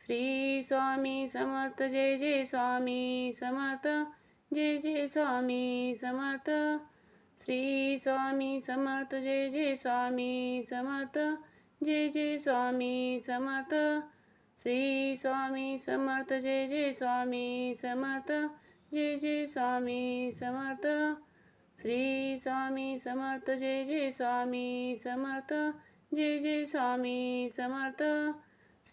Shri Swami Samarth Jai Jai Swami Samarth Jai Jai Swami Samarth. Shri Swami Samarth Jai Jai Swami Samarth Jai Jai Swami Samarth. Shri Swami Samarth Jai Jai Swami Samarth Jai Jai Swami Samarth. Shri Swami Samarth Jai Jai Swami Samarth Jai Jai Swami Samarth.